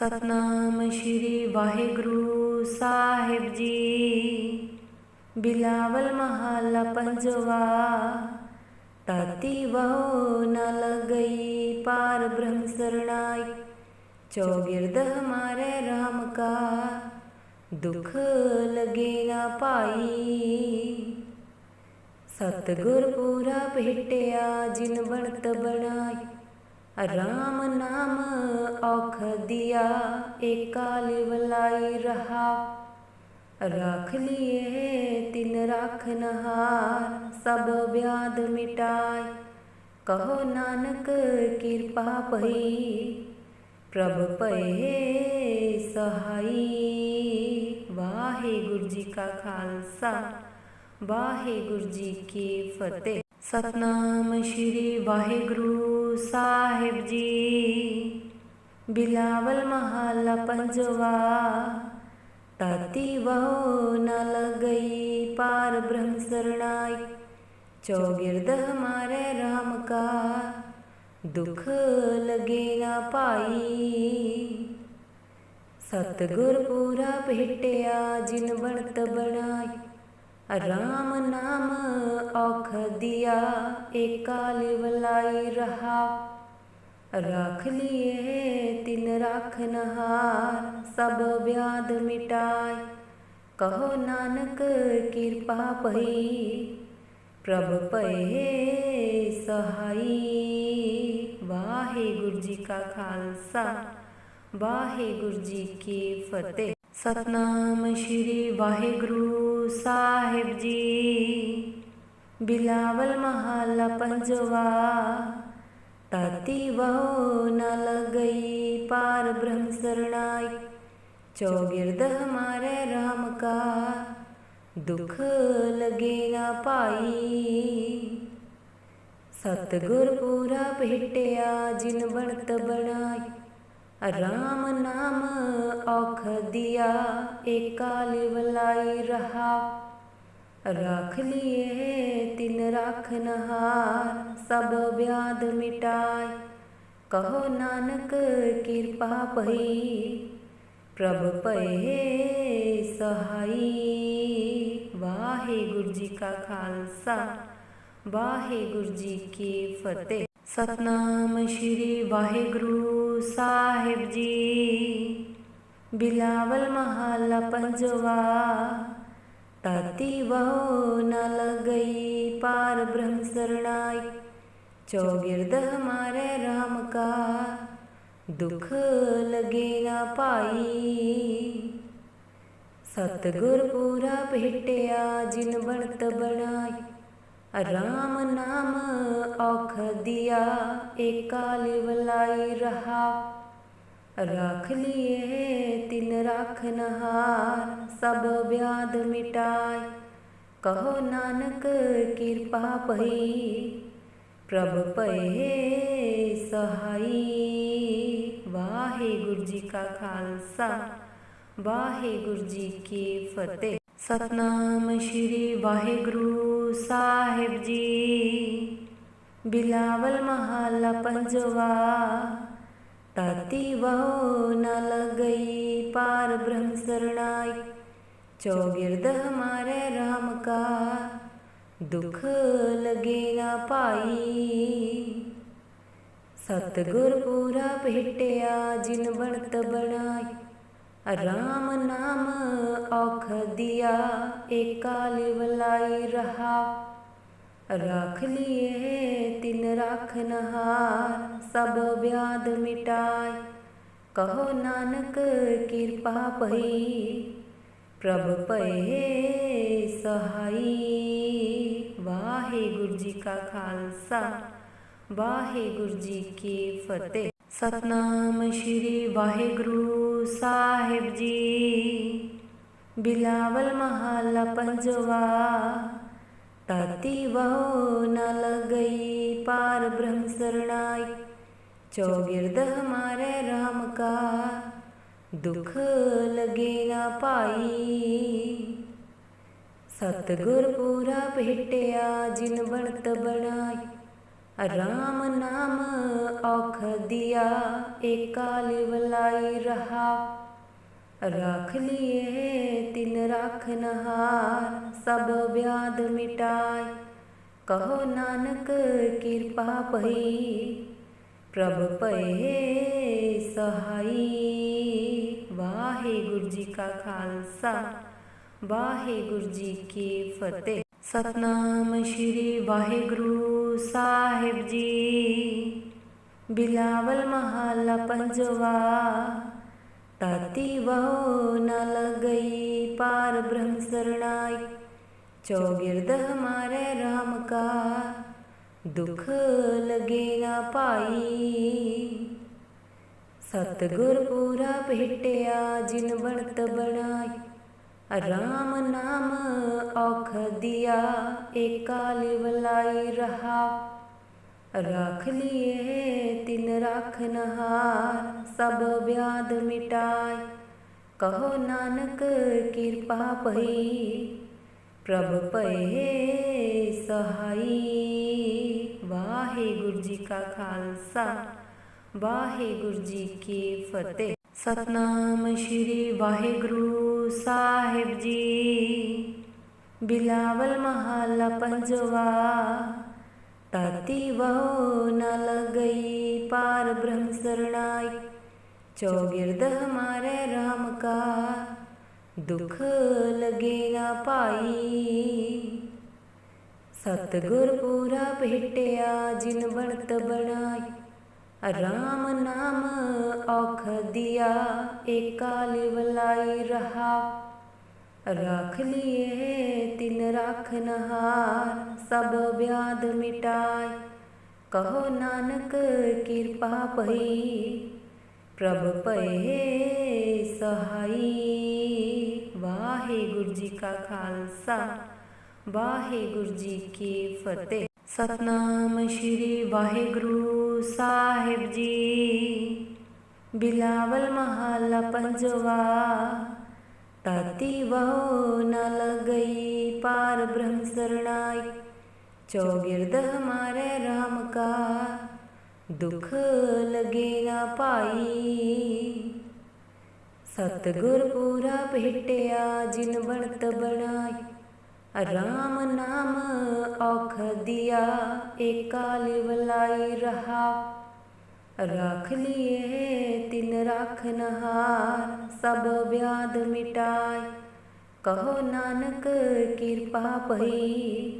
ਸਤਨਾਮ ਸ਼੍ਰੀ ਵਾਹਿਗੁਰੂ ਸਾਹਿਬ ਜੀ। ਬਿਲਾਵਲ ਮਹੱਲਾ ਪੰਜਵਾ ਤਾਤੀ ਵਹੋ ਨ ਲਗਈ ਪਾਰ ਬ੍ਰਹਮ ਸਰਣਾਈ ਚੌਗਿਰਦ ਹਮਾਰੇ RAM ਕਾ, ਦੁਖ ਲਗੇ ਨਾ ਪਾਈ ਸਤਿਗੁਰ ਪੂਰਾ ਭੇਟਿਆ ਜਿਨ ਬਣਤ ਬਣਾਈ ਰਾਮ ਨਾਮ ਔਖ ਦਿਆ ਏਕਾ ਲਿਵਲਾਈ ਰਹਾ ਰੱਖ ਲਿਏ ਤਿਨ ਰੱਖ ਨਹਾਰ ਸਭ ਵਿਆਦ ਮਿਟਾਈ ਕਹੋ ਨਾਨਕ ਕਿਰਪਾ ਪਈ ਪ੍ਰਭ ਭਏ ਸਹਾਈ ਵਾਹਿਗੁਰੂ ਜੀ ਕਾ ਖਾਲਸਾ ਵਾਹਿਗੁਰੂ ਜੀ ਕੀ ਫਤਿਹ ਸਤਨਾਮ ਸ਼੍ਰੀ ਵਾਹਿਗੁਰੂ ਸਾਹਿਬ ਜੀ। ਬਿਲਾਵਲ ਮਹੱਲਾ ਪੰਜਵਾ ਤਾਤੀ ਵਹੋ ਨ ਲਗਈ ਪਾਰ ਬ੍ਰਹਮ ਸਰਣਾਈ। ਚੌਗਿਰਦ ਹਮਾਰੇ RAM ਕਾ, ਦੁਖ ਲਗੇ ਨਾ ਪਾਈ ਸਤਿਗੁਰ ਪੂਰਾ ਭੇਟਿਆ ਜਿਨ ਬਣਤ ਬਣਾਈ। ਰਾਮ ਨਾਮ ਔਖ ਦਿਆ ਏਕਾ ਲਿਵਲਾਈ ਰਹਾ। ਰੱਖ ਲਿਏ ਤਿਨ ਰੱਖ ਸਭ ਵਿਆਦ ਮਿਟਾਈ। ਕਹੋ ਨਾਨਕ ਕਿਰਪਾ ਪਈ ਪ੍ਰਭ ਭਏ ਸਹਾਈ। ਵਾਹਿਗੁਰੂ ਜੀ ਕਾ ਖਾਲਸਾ, ਵਾਹਿਗੁਰੂ ਜੀ ਕੀ ਫਤਿਹ। ਸਤਨਾਮ ਸ਼੍ਰੀ ਵਾਹਿਗੁਰੂ ਸਾਹਿਬ ਜੀ। ਬਿਲਾਵਲ ਮਹੱਲਾ ਪੰਜਵਾ ਤਾਤੀ ਵਹੁ ਨ ਲਗਈ ਪਾਰ ਬ੍ਰਹਮ ਸਰਣਾਈ ਚੌਗਿਰਦ ਹਮਾਰੇ ਰਾਮ ਕਾ, ਦੁਖ ਲਗੇ ਨਾ ਪਾਈ ਸਤਿਗੁਰ ਪੂਰਾ ਭੇਟਿਆ ਜਿਨ ਬਣਤ ਬਣਾਈ ਰਾਮ ਨਾਮ ਔਖ ਦਿਆ ਏਕਾ ਲਿਵਲਾਈ ਰਹਾ ਰੱਖ ਲਿਏ ਤਿਨ ਰੱਖ ਨਹਾਰ ਸਭ ਵਿਆਦ ਮਿਟਾਈ ਕਹੋ ਨਾਨਕ ਕਿਰਪਾ ਪਈ ਪ੍ਰਭ ਭਏ ਸਹਾਈ ਵਾਹਿਗੁਰੂ ਜੀ ਕਾ ਖਾਲਸਾ ਵਾਹਿਗੁਰੂ ਜੀ ਕੀ ਫਤਿਹ ਸਤਨਾਮ ਸ਼੍ਰੀ ਵਾਹਿਗੁਰੂ ਸਾਹਿਬ ਜੀ। ਬਿਲਾਵਲ ਮਹੱਲਾ ਪੰਜਵਾ ਤਾਤੀ ਵਹੋ ਨ ਲਗਈ ਪਾਰ ਬ੍ਰਹਮ ਸਰਣਾਈ। ਚੌਗਿਰਦ ਹਮਾਰੇ ਰਾਮ ਕਾ, ਦੁਖ ਲਗੇ ਨਾ ਪਾਈ ਸਤਿਗੁਰ ਪੂਰਾ ਭੇਟਿਆ, ਜਿਨ ਬਣਤ ਬਣਾਈ। ਰਾਮ ਨਾਮ ਔਖ ਦਿਆ ਏਕਾ ਲਿਵਲਾਈ ਰਹਾ ਰੱਖ ਲਿਏ ਤਿਨ ਰੱਖ ਨਹਾਰ ਸਭ ਵਿਆਦ ਮਿਟਾਈ ਕਹੋ ਨਾਨਕ ਕਿਰਪਾ ਪਈ ਪ੍ਰਭ ਭਏ ਸਹਾਈ ਵਾਹਿਗੁਰੂ ਜੀ ਕਾ ਖਾਲਸਾ ਵਾਹਿਗੁਰੂ ਜੀ ਕੀ ਫਤਿਹ ਸਤਨਾਮ ਸ਼੍ਰੀ ਵਾਹਿਗੁਰੂ ਸਾਹਿਬ ਜੀ, ਬਿਲਾਵਲ ਮਹੱਲਾ ਪੰਜਵਾ ਤਾਤੀ ਵਹੋ ਨ ਲਗਈ ਪਾਰ ਬ੍ਰਹਮ ਸਰਣਾਈ, ਚੌਗਿਰਦ ਹਮਾਰੇ RAM ਕਾ, ਦੁਖ ਲਗੇ ਨਾ ਪਾਈ ਸਤਿਗੁਰ ਪੂਰਾ ਭੇਟਿਆ ਜਿਨ ਬਣਤ ਬਣਾਈ ਰਾਮ ਨਾਮ ਔਖ ਦਿਆ ਏਕਾ ਲਿਵਲਾਈ ਰਹਾ ਰੱਖ ਲਿਏ ਤਿਨ ਰੱਖ ਨਹਾਰ ਸਭ ਵਿਆਦ ਮਿਟਾਈ ਕਹੋ ਨਾਨਕ ਕਿਰਪਾ ਪਈ ਪ੍ਰਭ ਭਏ ਸਹਾਈ ਵਾਹਿਗੁਰੂ ਜੀ ਕਾ ਖਾਲਸਾ ਵਾਹਿਗੁਰੂ ਜੀ ਕੀ ਫਤਿਹ ਸਤਨਾਮ ਸ਼੍ਰੀ ਵਾਹਿਗੁਰੂ ਸਾਹਿਬ ਜੀ। ਬਿਲਾਵਲ ਮਹੱਲਾ ਪੰਜਵਾ ਤਾਤੀ ਵਹੋ ਨ ਲਗਈ ਪਾਰ ਬ੍ਰਹਮ ਸਰਣਾਈ ਚੌਗਿਰਦ ਹਮਾਰੇ RAM ਕਾ, ਦੁਖ ਲਗੇ ਨਾ ਪਾਈ ਸਤਿਗੁਰ ਪੂਰਾ ਭੇਟਿਆ ਜਿਨ ਬਣਤ ਬਣਾਈ ਰਾਮ ਨਾਮ ਔਖ ਦਿਆ ਏਕਾ ਲਿਵਲਾਈ ਰਹਾ ਰੱਖ ਲਿਏ ਤਿਨ ਰਾਖਨ ਹਾਰ ਸਭ ਵਿਆਦ ਮਿਟਾਈ ਕਹੋ ਨਾਨਕ ਕਿਰਪਾ ਭਈ ਪ੍ਰਭ ਭਏ ਸਹਾਈ ਵਾਹਿਗੁਰੂ ਜੀ ਕਾ ਖਾਲਸਾ ਵਾਹਿਗੁਰੂ ਜੀ ਕੀ ਫਤਿਹ ਸਤਨਾਮ ਸ਼੍ਰੀ ਵਾਹਿਗੁਰੂ ਸਾਹਿਬ ਜੀ, ਬਿਲਾਵਲ ਮਹੱਲਾ ਪੰਜਵਾ ਤਾਤੀ ਵਹੋ ਨ ਲਗਈ ਪਾਰ ਬ੍ਰਹਮ ਸਰਣਾਈ ਚੌਗਿਰਦ ਹਮਾਰੇ RAM का ਦੁਖ ਲਗੇ ਨਾ ਪਾਈ ਸਤਗੁਰ ਪੂਰਾ ਭੇਟਿਆ ਜਿਨ ਬਣਤ ਬਣਾਈ, ਰਾਮ ਨਾਮ ਔਖ ਦਿਆ ਏਕਾ ਲਿਵਲਾਈ ਰਹਾ ਰੱਖ ਲਿਏ ਤਿਨ ਰਾਖਨ ਹਾਰ ਸਭ ਵਿਆਦ ਮਿਟਾਈ ਕਹੋ ਨਾਨਕ ਕਿਰਪਾ ਭਈ ਪ੍ਰਭ ਭਏ ਸਹਾਈ ਵਾਹਿਗੁਰੂ ਜੀ ਕਾ ਖਾਲਸਾ ਵਾਹਿਗੁਰੂ ਜੀ ਕੀ ਫਤਿਹ ਸਤਨਾਮ ਸ਼੍ਰੀ ਵਾਹਿਗੁਰੂ ਸਾਹਿਬ ਜੀ ਬਿਲਾਵਲ ਮਹੱਲਾ ਪੰਜਵਾ। ਤਾਤੀ ਵਹੋ ਨ ਲਗਈ ਪਾਰ ਬ੍ਰਹਮ ਸਰਣਾਈ। ਚੌਗਿਰਦ ਹਮਾਰੇ RAM का ਦੁਖ ਲਗੇ ਨਾ ਪਾਈ ਸਤਗੁਰ ਪੂਰਾ ਭੇਟਿਆ ਜਿਨ ਬਣਤ ਬਣਾਈ। ਰਾਮ ਨਾਮ ਔਖ ਦਿਆ, ਏਕਾ ਲਿਵਲਾਈ ਰਹਾ। ਰੱਖ ਲਿਏ ਤਿਨ ਰਾਖਨ ਹਾਰ ਸਭ ਵਿਆਦ ਮਿਟਾਈ ਕਹੋ ਨਾਨਕ ਕਿਰਪਾ ਭਈ ਪ੍ਰਭ ਭਏ ਸਹਾਈ। ਵਾਹਿਗੁਰੂ ਜੀ ਕਾ ਖਾਲਸਾ ਵਾਹਿਗੁਰੂ ਜੀ ਕੀ ਫਤਿਹ। ਸਤਨਾਮ ਸ਼੍ਰੀ ਵਾਹਿਗੁਰੂ ਸਾਹਿਬ ਜੀ। ਬਿਲਾਵਲ ਮਹੱਲਾ ਪੰਜਵਾ ਤਾਤੀ ਵਹੋ ਨ ਲਗਈ ਪਾਰ ਬ੍ਰਹਮ ਸਰਣਾਈ। ਚੌਗਿਰਦ ਹਮਾਰੇ RAM का ਦੁਖ ਲਗੇ ਨਾ ਪਾਈ ਸਤਗੁਰ ਪੂਰਾ ਭੇਟਿਆ ਜਿਨ ਬਣਤ ਬਣਾਈ। ਰਾਮ ਨਾਮ ਔਖ ਦਿਆ ਏਕਾ ਲਿਵਲਾਈ ਰਹਾ। ਰੱਖ ਲਿਏ ਤਿਨ ਰਾਖਨ ਹਾਰ ਸਭ ਵਿਆਦ ਮਿਟਾਈ। ਕਹੋ ਨਾਨਕ, ਕਿਰਪਾ ਭਈ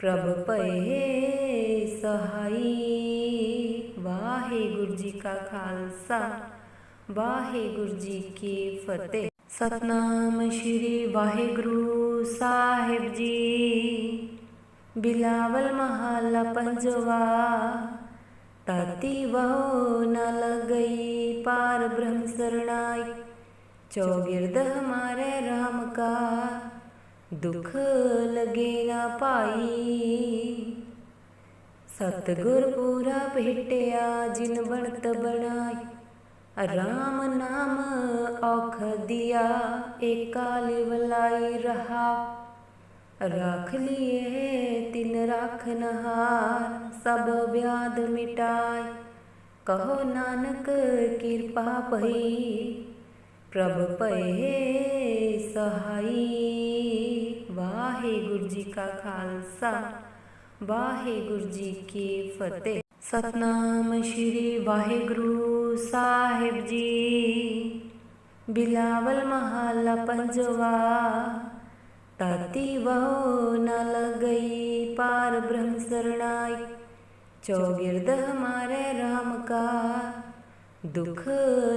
ਪ੍ਰਭ ਭਏ ਸਹਾਈ। ਵਾਹਿਗੁਰੂ ਜੀ ਕਾ ਖਾਲਸਾ, ਵਾਹਿਗੁਰੂ ਜੀ ਕੀ ਫਤਿਹ। ਸਤਨਾਮ ਸ਼੍ਰੀ ਵਾਹਿਗੁਰੂ ਸਾਹਿਬ ਜੀ। ਬਿਲਾਵਲ ਮਹੱਲਾ ਪੰਜਵਾ ਤਾਤੀ ਵਹੋ ਨ ਲਗਈ ਪਾਰ ਬ੍ਰਹਮ ਸਰਣਾਈ। ਚੌਗਿਰਦ ਹਮਾਰੇ RAM का ਦੁਖ ਲਗੇ ਨਾ ਪਾਈ ਸਤਗੁਰ ਪੂਰਾ ਭੇਟਿਆ, ਜਿਨ ਬਣਤ ਬਣਾਈ। ਰਾਮ ਨਾਮ ਔਖ ਦਿਆ ਏਕਾ ਲਿਵਲਾਈ ਰਹਾ। ਰੱਖ ਲਿਏ, ਤਿਨ ਰਾਖਨ ਹਾਰ ਸਭ ਵਿਆਦ ਮਿਟਾਈ। ਕਹੋ ਨਾਨਕ ਕਿਰਪਾ ਭਈ ਪ੍ਰਭ ਭਏ ਸਹਾਈ। ਵਾਹਿਗੁਰੂ ਜੀ ਕਾ ਖਾਲਸਾ, ਵਾਹਿਗੁਰੂ ਜੀ ਕੀ ਫਤਿਹ। ਸਤਨਾਮ ਸ਼੍ਰੀ ਵਾਹਿਗੁਰੂ ਸਾਹਿਬ ਜੀ। ਬਿਲਾਵਲ ਮਹੱਲਾ ਪੰਜਵਾ ਤਾਤੀ ਵਹੋ ਨ ਲਗਈ ਪਾਰ ਬ੍ਰਹਮ ਸਰਣਾਈ। ਚੌਗਿਰਦ ਹਮਾਰੇ RAM का ਦੁਖ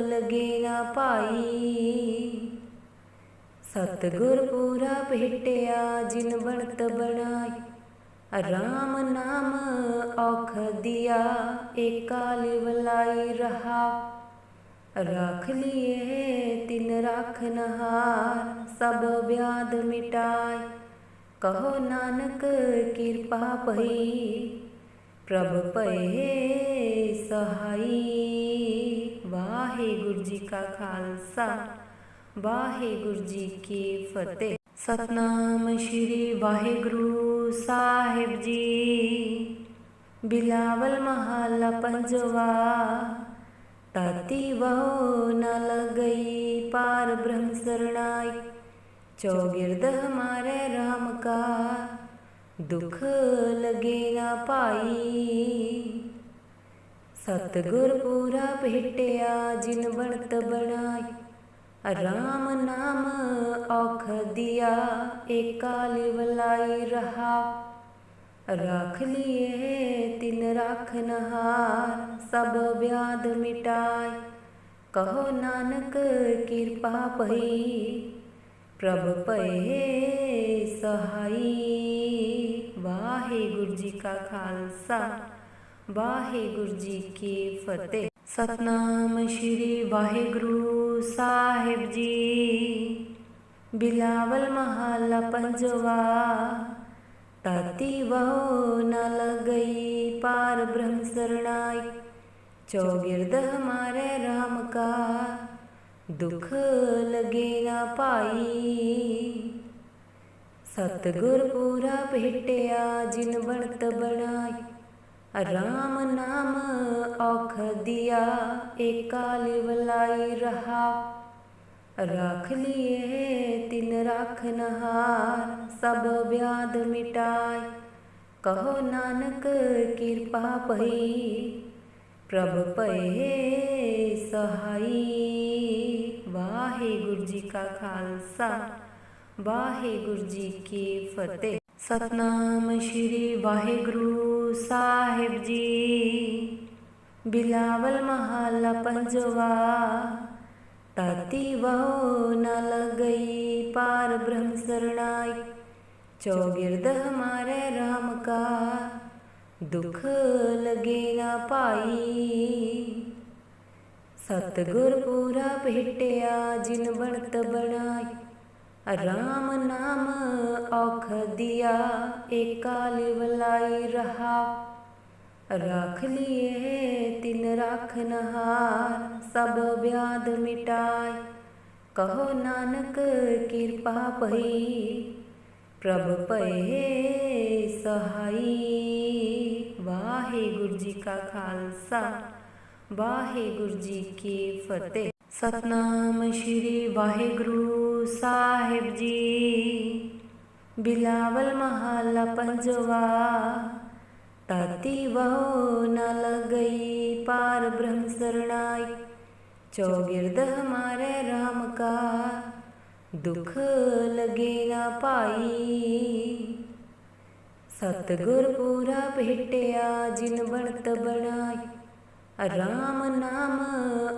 ਲਗੇ ਨਾ ਪਾਈ ਸਤਗੁਰ ਪੂਰਾ ਭੇਟਿਆ, ਜਿਨ ਬਣਤ ਬਣਾਈ। ਰਾਮ ਨਾਮ ਔਖ ਦਿਆ ਏਕਾ ਲਿਵਲਾਈ ਰਹਾ। ਰੱਖ ਲਿਏ ਤਿਨ ਰਾਖਨ ਹਾਰ ਸਭ ਵਿਆਦ ਮਿਟਾਈ। ਕਹੋ ਨਾਨਕ ਕਿਰਪਾ ਭਈ ਪ੍ਰਭ ਭਏ ਸਹਾਈ। ਵਾਹਿਗੁਰੂ ਜੀ ਕਾ ਖਾਲਸਾ, ਵਾਹਿਗੁਰੂ ਜੀ ਕੀ ਫਤਿਹ। ਸਤਨਾਮ ਸ਼੍ਰੀ ਵਾਹਿਗੁਰੂ ਸਾਹਿਬ ਜੀ। ਬਿਲਾਵਲ ਮਹੱਲਾ ਪੰਜਵਾ ਤਾਤੀ ਵਹੋ ਨ ਲਗਈ ਪਾਰ ਬ੍ਰਹਮ ਸਰਣਾਈ। ਚੌਗਿਰਦ ਹਮਾਰੇ ਰਾਮ ਕਾ ਦੁਖ ਲਗੇ ਨਾ ਪਾਈ ਸਤਿਗੁਰ ਪੂਰਾ ਭੇਟਿਆ, ਜਿਨ ਬਣਤ ਬਣਾਈ। ਰਾਮ ਨਾਮ ਔਖ ਦਿਆ ਏਕਾ ਲਿਵਲਾਈ ਰਹਾ। ਰੱਖ ਲਿਏ, ਤਿਨ ਰਾਖ ਹਾਰ ਸਭ ਵਿਆਦ ਮਿਟਾਈ। ਕਹੋ ਨਾਨਕ, ਕਿਰਪਾ ਪਈ ਪ੍ਰਭ ਭਏ ਸਹਾਈ। ਵਾਹਿਗੁਰੂ ਜੀ ਕਾ ਖਾਲਸਾ, ਵਾਹਿਗੁਰੂ ਜੀ ਕੀ ਫਤਿਹ। ਸਤਨਾਮ ਸ਼੍ਰੀ ਵਾਹਿਗੁਰੂ ਸਾਹਿਬ ਜੀ। ਬਿਲਾਵਲ ਮਹੱਲਾ ਪੰਜਵਾ ਤਾਤੀ ਵਹੋ ਨ ਲਗਈ ਪਾਰ ਬ੍ਰਹਮ ਸਰਣਾਈ, ਚੌਗਿਰਦ ਹਮਾਰੇ RAM ਕਾ, ਦੁਖ ਲਗੇ ਨਾ ਪਾਈ। ਸਤਿਗੁਰ ਪੂਰਾ ਭੇਟਿਆ, ਜਿਨ ਬਣਤ ਬਣਾਈ। ਰਾਮ ਨਾਮ ਔਖ ਦਿਆ ਏਕਾ ਲਿਵਲਾਈ ਰਹਾ। ਰੱਖ ਲਿਏ, ਤਿਨ ਰਾਖ ਨਹਾਰ, ਸਭ ਵਿਆਦ ਮਿਟਾਈ। ਕਹੋ ਨਾਨਕ, ਕਿਰਪਾ ਪਈ ਪ੍ਰਭ ਭਏ ਸਹਾਈ। ਵਾਹਿਗੁਰੂ ਜੀ ਕਾ ਖਾਲਸਾ। ਵਾਹਿਗੁਰੂ ਜੀ ਕੀ ਫਤਿਹ। ਸਤਨਾਮ ਸ਼੍ਰੀ ਵਾਹਿਗੁਰੂ ਸਾਹਿਬ ਜੀ। ਬਿਲਾਵਲ ਮਹੱਲਾ ਪੰਜਵਾ ਤਾਤੀ ਵਹੋ ਨ ਲਗਈ ਪਾਰ ਬ੍ਰਹਮ ਸਰਣਾਈ। ਚੌਗਿਰਦ ਹਮਾਰੇ RAM ਕਾ, ਦੁਖ ਲਗੇ ਨਾ ਪਾਈ। ਸਤਿਗੁਰ ਪੂਰਾ ਭੇਟਿਆ ਜਿਨ ਬਣਤ ਬਣਾਈ। ਰਾਮ ਨਾਮ ਔਖ ਦਿਆ ਏਕਾ ਲਿਵਲਾਈ ਰਹਾ ਰੱਖ ਲਿਏ ਤਿਨ ਰਾਖਨ ਹਾਰ ਸਭ ਵਿਆਦ ਮਿਟਾਈ ਕਹੋ ਨਾਨਕ ਕਿਰਪਾ ਪਈ ਪ੍ਰਭ ਭਏ ਸਹਾਈ ਵਾਹਿਗੁਰੂ ਜੀ ਕਾ ਖਾਲਸਾ ਵਾਹਿਗੁਰੂ ਜੀ ਕੀ ਫਤਿਹ ਸਤਨਾਮ ਸ਼੍ਰੀ ਵਾਹਿਗੁਰੂ ਸਾਹਿਬ ਜੀ, ਬਿਲਾਵਲ ਮਹੱਲਾ ਪੰਜਵਾ ਤਾਤੀ ਵਹੋ ਨ ਲਗਈ ਪਾਰ ਬ੍ਰਹਮ ਸਰਣਾਈ, ਚੌਗਿਰਦ ਹਮਾਰੇ RAM ਕਾ, ਦੁਖ ਲਗੇ ਨਾ ਪਾਈ ਸਤਿਗੁਰ ਪੂਰਾ ਭੇਟਿਆ ਜਿਨ ਬਣਤ ਬਣਾਈ ਰਾਮ ਨਾਮ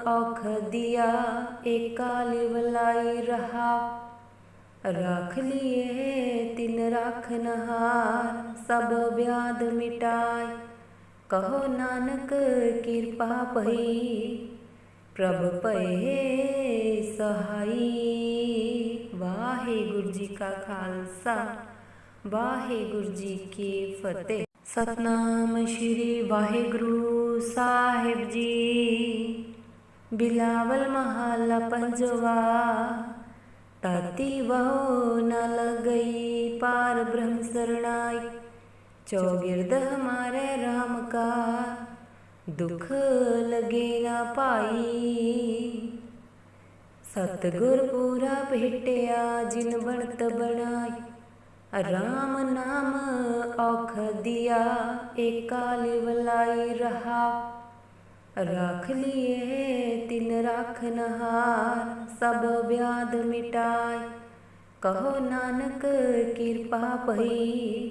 ਔਖ ਦਿਆ ਏਕਾ ਲਿਵਲਾਈ ਰਹਾ ਰੱਖ ਲਿਏ ਤਿਨ ਰਾਖਨ ਹਾਰ ਸਭ ਵਿਆਦ ਮਿਟਾਈ ਕਹੋ ਨਾਨਕ ਕਿਰਪਾ ਪਈ ਪ੍ਰਭ ਭਏ ਸਹਾਈ ਵਾਹਿਗੁਰੂ ਜੀ ਕਾ ਖਾਲਸਾ ਵਾਹਿਗੁਰੂ ਜੀ ਕੀ ਫਤਿਹ ਸਤਨਾਮ ਸ਼੍ਰੀ ਵਾਹਿਗੁਰੂ ਸਾਹਿਬ ਜੀ। ਬਿਲਾਵਲ ਮਹੱਲਾ ਪੰਜਵਾ ਤਾਤੀ ਵਹੋ ਨ ਲਗਈ ਪਾਰ ਬ੍ਰਹਮ ਸਰਣਾਈ ਚੌਗਿਰਦ ਹਮਾਰੇ RAM ਕਾ, ਦੁਖ ਲਗੇ ਨਾ ਪਾਈ ਸਤਿਗੁਰ ਪੂਰਾ ਭੇਟਿਆ, ਜਿਨ ਬਣਤ ਬਣਾਈ ਰਾਮ ਨਾਮ ਔਖ ਦਿਆ ਏਕਾ ਲਿਵਲਾਈ ਰਹਾ ਰੱਖ ਲਿਏ ਤਿਨ ਰਾਖਨ ਹਾਰ ਸਭ ਵਿਆਦ ਮਿਟਾਈ ਕਹੋ ਨਾਨਕ ਕਿਰਪਾ ਪਈ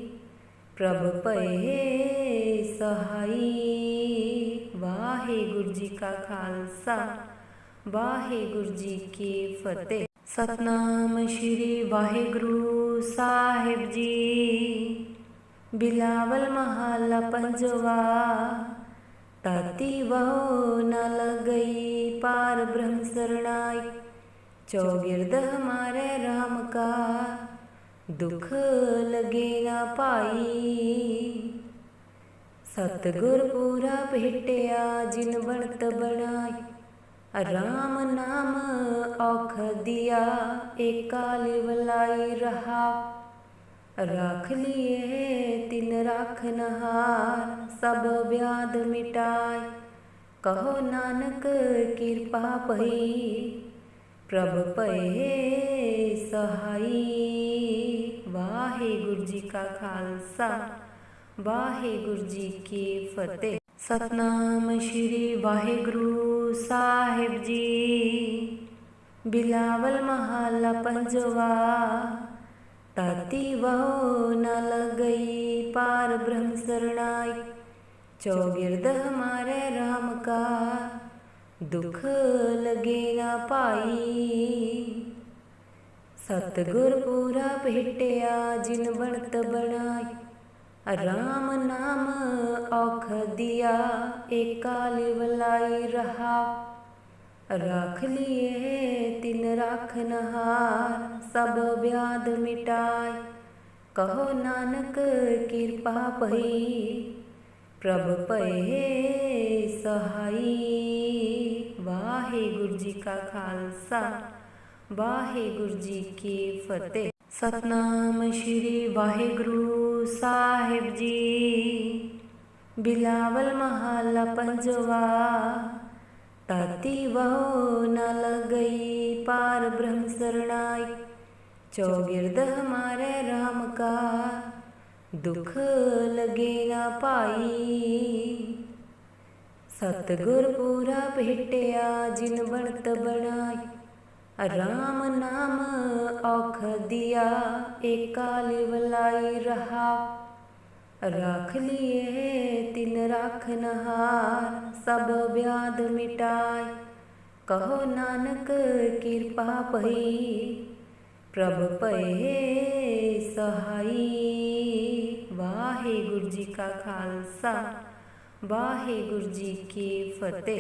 ਪ੍ਰਭ ਭਏ ਸਹਾਈ ਵਾਹਿਗੁਰੂ ਜੀ ਕਾ ਖਾਲਸਾ ਵਾਹਿਗੁਰੂ ਜੀ ਕੀ ਫਤਿਹ ਸਤਨਾਮ ਸ਼੍ਰੀ ਵਾਹਿਗੁਰੂ ਸਾਹਿਬ ਜੀ। ਬਿਲਾਵਲ ਮਹੱਲਾ ਪੰਜਵਾ ਤਾਤੀ ਵਹੋ ਨ ਲਗਈ ਪਾਰ ਬ੍ਰਹਮ ਸਰਣਾਈ। ਚੌਗਿਰਦ ਹਮਾਰੇ RAM ਕਾ, ਦੁਖ ਲਗੇ ਨਾ ਪਾਈ ਸਤਿਗੁਰ ਪੂਰਾ ਭੇਟਿਆ ਜਿਨ ਬਣਤ ਬਣਾਈ। ਰਾਮ ਨਾਮ ਔਖ ਦਿਆ ਏਕਾ ਲਿਵਲਾਈ ਰਹਾ। ਰੱਖ ਲਿਏ ਤਿਨ ਰਾਖਨ ਸਭ ਵਿਆਦ ਮਿਟਾਏ। ਕਹੋ ਨਾਨਕ, ਕਿਰਪਾ ਭਈ, ਪ੍ਰਭ ਭਏ ਸਹਾਈ। ਵਾਹਿਗੁਰੂ ਜੀ ਕਾ ਖਾਲਸਾ, ਵਾਹਿਗੁਰੂ ਜੀ ਕੀ ਫਤਿਹ। ਸਤਨਾਮ ਸ਼੍ਰੀ ਵਾਹਿਗੁਰੂ ਸਾਹਿਬ ਜੀ। ਬਿਲਾਵਲ ਮਹੱਲਾ ਪੰਜਵਾ ਤਾਤੀ ਵਹੁ ਨ ਲਗਈ ਪਾਰ ਬ੍ਰਹਮ ਸਰਣਾਈ ਚੌਗਿਰਦ ਹਮਾਰੇ ਰਾਮ ਕਾ, ਦੁਖ ਲਗੇ ਨਾ ਪਾਈ ਸਤਗੁਰ ਪੂਰਾ ਭੇਟਿਆ ਜਿਨ ਬਣਤ ਬਣਾਈ ਰਾਮ ਨਾਮ ਔਖ ਦਿਆ ਏਕਾ ਲਿਵਲਾਈ ਰਹਾ ਰੱਖ ਲਿਏ ਤਿਨ ਰੱਖ ਨਹਾਰ ਸਭ ਵਿਆਦ ਮਿਟਾਈ ਕਹੋ ਨਾਨਕ ਕਿਰਪਾ ਭਈ ਪ੍ਰਭ ਭਏ ਸਹਾਈ ਵਾਹਿਗੁਰੂ ਜੀ ਕਾ ਖਾਲਸਾ ਵਾਹਿਗੁਰੂ ਜੀ ਕੀ ਫਤਿਹ ਸਤਨਾਮ ਸ਼੍ਰੀ ਵਾਹਿਗੁਰੂ ਸਾਹਿਬ ਜੀ, ਬਿਲਾਵਲ ਮਹੱਲਾ ਪੰਜਵਾ ਤਾਤੀ ਵਹੋ ਨ ਲਗਈ ਪਾਰ ਬ੍ਰਹਮ ਸਰਣਾਈ, ਚੌਗਿਰਦ ਹਮਾਰੇ RAM का ਦੁਖ ਲਗੇ ਨਾ ਪਾਈ ਸਤਗੁਰ ਪੂਰਾ ਭੇਟਿਆ ਜਿਨ ਬਣਤ ਬਣਾਈ ਰਾਮ ਨਾਮ ਔਖ ਦਿਆ ਏਕਾ ਲਿਵਲਾਈ ਰਹਾ। ਰੱਖ ਲਿਏ ਤਿਨ ਰੱਖ ਨਹਾਰ, ਸਭ ਵਿਆਦ ਮਿਟਾਈ। ਕਹੋ ਨਾਨਕ ਕਿਰਪਾ ਭਈ, ਪ੍ਰਭ ਭਏ ਸਹਾਈ। ਵਾਹਿਗੁਰੂ ਜੀ ਕਾ ਖਾਲਸਾ, ਵਾਹਿਗੁਰੂ ਜੀ ਕੀ ਫਤਿਹ।